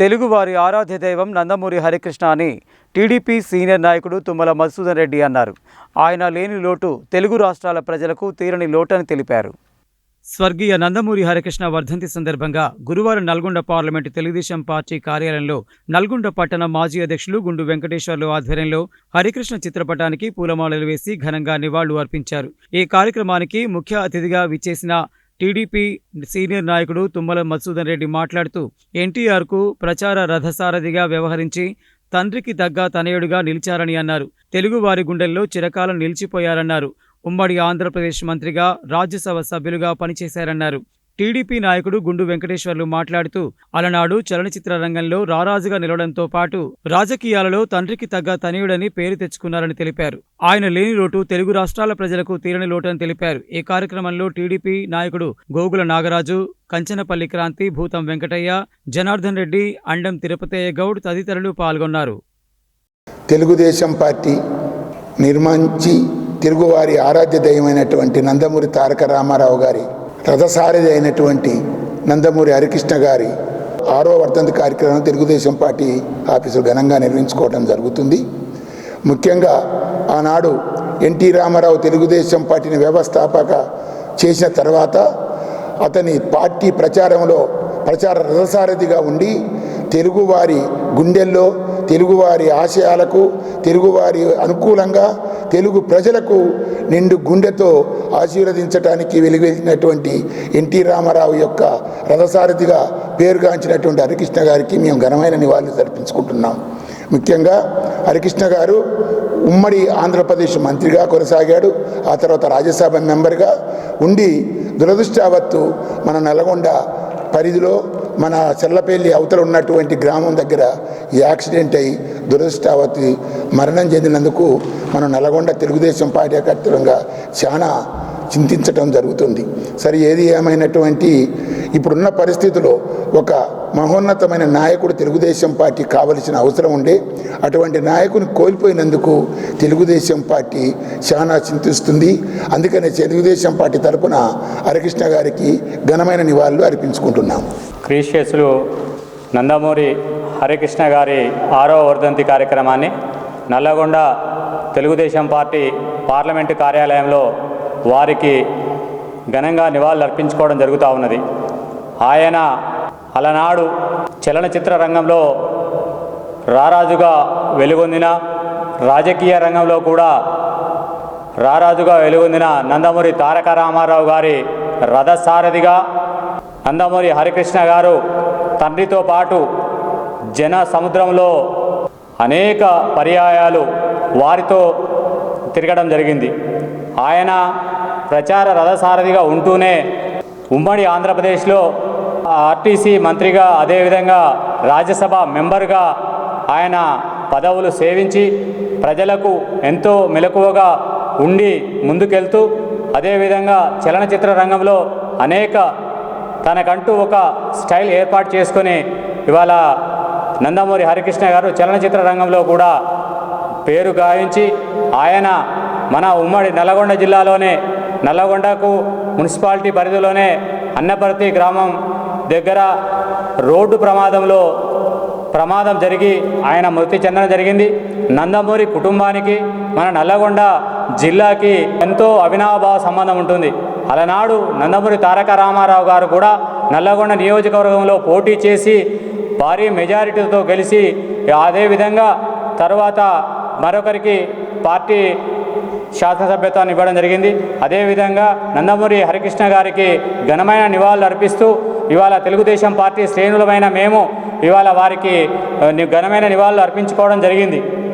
తెలుగువారి ఆరాధ్య దైవం నందమూరి హరికృష్ణ అని టీడీపీ సీనియర్ నాయకుడు తుమ్మల మధుసూదన్ రెడ్డి అన్నారు. ఆయన లేని లోటు తెలుగు రాష్ట్రాల ప్రజలకు తీరని లోటని తెలిపారు. స్వర్గీయ నందమూరి హరికృష్ణ వర్ధంతి సందర్భంగా గురువారం నల్గొండ పార్లమెంటు తెలుగుదేశం పార్టీ కార్యాలయంలో నల్గొండ పట్టణ మాజీ అధ్యక్షులు గుండు వెంకటేశ్వర్లు ఆధ్వర్యంలో హరికృష్ణ చిత్రపటానికి పూలమాలలు వేసి ఘనంగా నివాళులు అర్పించారు. ఈ కార్యక్రమానికి ముఖ్య అతిథిగా విచ్చేసిన టీడీపీ సీనియర్ నాయకుడు తుమ్మల మధుసూదన్ రెడ్డి మాట్లాడుతూ ఎన్టీఆర్కు ప్రచార రథసారథిగా వ్యవహరించి తండ్రికి తగ్గ తనయుడుగా నిలిచారని అన్నారు. తెలుగువారి గుండెల్లో చిరకాలం నిలిచిపోయారన్నారు. ఉమ్మడి ఆంధ్రప్రదేశ్ మంత్రిగా రాజ్యసభ సభ్యులుగా పనిచేశారన్నారు. టీడీపీ నాయకుడు గుండు వెంకటేశ్వర్లు మాట్లాడుతూ అలనాడు చలనచిత్ర రంగంలో రారాజుగా నిలవడంతో పాటు రాజకీయాలలో తండ్రికి తగ్గ తనయుడని పేరు తెచ్చుకున్నారని తెలిపారు. ఆయన లేని లోటు తెలుగు రాష్ట్రాల ప్రజలకు తీరని లోటని తెలిపారు. ఈ కార్యక్రమంలో టీడీపీ నాయకుడు గోగుల నాగరాజు కంచనపల్లి క్రాంతి భూతం వెంకటయ్య జనార్దన్ రెడ్డి అండం తిరుపతయ్య గౌడ్ తదితరులు పాల్గొన్నారు. తెలుగుదేశం పార్టీ నిర్మించి తెలుగువారి ఆరాధ్య దైవమైనటువంటి నందమూరి తారక రామారావు గారి రథసారథి అయినటువంటి నందమూరి హరికృష్ణ గారి ఆరో వర్ధంతి కార్యక్రమం తెలుగుదేశం పార్టీ ఆఫీసులు ఘనంగా నిర్వహించుకోవడం జరుగుతుంది. ముఖ్యంగా ఆనాడు ఎన్టీ రామారావు తెలుగుదేశం పార్టీని వ్యవస్థాపక చేసిన తర్వాత అతని పార్టీ ప్రచారంలో ప్రచార రథసారథిగా ఉండి తెలుగువారి గుండెల్లో తెలుగువారి ఆశయాలకు తెలుగువారి అనుకూలంగా తెలుగు ప్రజలకు నిండు గుండెతో ఆశీర్వదించడానికి వెలువెత్తినటువంటి ఎన్టీ రామారావు యొక్క రథసారథిగా పేరుగాంచినటువంటి హరికృష్ణ గారికి మేము ఘనమైన నివాళులు జరిపించుకుంటున్నాం ముఖ్యంగా హరికృష్ణ గారు ఉమ్మడి ఆంధ్రప్రదేశ్ మంత్రిగా కొనసాగాడు. ఆ తర్వాత రాజ్యసభ మెంబర్గా ఉండి దురదృష్టావత్తు మన నల్గొండ పరిధిలో మన చెల్లపల్లి అవతల ఉన్నటువంటి గ్రామం దగ్గర ఈ యాక్సిడెంట్ అయి దురదృష్టావతి మరణం చెందినందుకు మన నల్గొండ తెలుగుదేశం పార్టీ కర్తవ్యంగా చాలా చింతించటం జరుగుతుంది. సరే ఏది ఏమైనటువంటి ఇప్పుడున్న పరిస్థితిలో ఒక మహోన్నతమైన నాయకుడు తెలుగుదేశం పార్టీ కావలసిన అవసరం ఉండే. అటువంటి నాయకుని కోల్పోయినందుకు తెలుగుదేశం పార్టీ చాలా చింతిస్తుంది. అందుకనే తెలుగుదేశం పార్టీ తరపున హరికృష్ణ గారికి ఘనమైన నివాళులు అర్పించుకుంటున్నాం. క్రీషియస్లు నందమూరి హరికృష్ణ గారి ఆరో వర్ధంతి కార్యక్రమాన్ని నల్లగొండ తెలుగుదేశం పార్టీ పార్లమెంటు కార్యాలయంలో వారికి ఘనంగా నివాళులు అర్పించుకోవడం జరుగుతూ ఉన్నది. ఆయన అలనాడు చలనచిత్ర రంగంలో రారాజుగా వెలుగొందిన రాజకీయ రంగంలో కూడా రారాజుగా వెలుగొందిన నందమూరి తారక రామారావు గారి రథసారథిగా నందమూరి హరికృష్ణ గారు తండ్రితో పాటు జన సముద్రంలో అనేక పర్యాయాలు వారితో తిరగడం జరిగింది. ఆయన ప్రచార రథసారథిగా ఉంటూనే ఉమ్మడి ఆంధ్రప్రదేశ్లో ఆర్టీసీ మంత్రిగా అదేవిధంగా రాజ్యసభ మెంబర్గా ఆయన పదవులు సేవించి ప్రజలకు ఎంతో మెలకువగా ఉండి ముందుకెళ్తూ అదేవిధంగా చలనచిత్ర రంగంలో అనేక తనకంటూ ఒక స్టైల్ ఏర్పాటు చేసుకొని ఇవాళ నందమూరి హరికృష్ణ గారు చలనచిత్ర రంగంలో కూడా పేరు గాయించి ఆయన మన ఉమ్మడి నల్లగొండ జిల్లాలోనే నల్లగొండకు మున్సిపాలిటీ పరిధిలోనే అన్నపర్తి గ్రామం దగ్గర రోడ్డు ప్రమాదంలో ప్రమాదం జరిగి ఆయన మృతి చెందడం జరిగింది. నందమూరి కుటుంబానికి మన నల్లగొండ జిల్లాకి ఎంతో అవినాభావ సంబంధం ఉంటుంది. అలనాడు నందమూరి తారక రామారావు గారు కూడా నల్లగొండ నియోజకవర్గంలో పోటీ చేసి భారీ మెజారిటీతో గెలిచి అదేవిధంగా తర్వాత మరొకరికి పార్టీ శాసనసభ్యత్వాన్ని ఇవ్వడం జరిగింది. అదేవిధంగా నందమూరి హరికృష్ణ గారికి ఘనమైన నివాళులు అర్పిస్తూ ఇవాళ తెలుగుదేశం పార్టీ శ్రేణులమైన మేము ఇవాళ వారికి ఘనమైన నివాళులు అర్పించుకోవడం జరిగింది.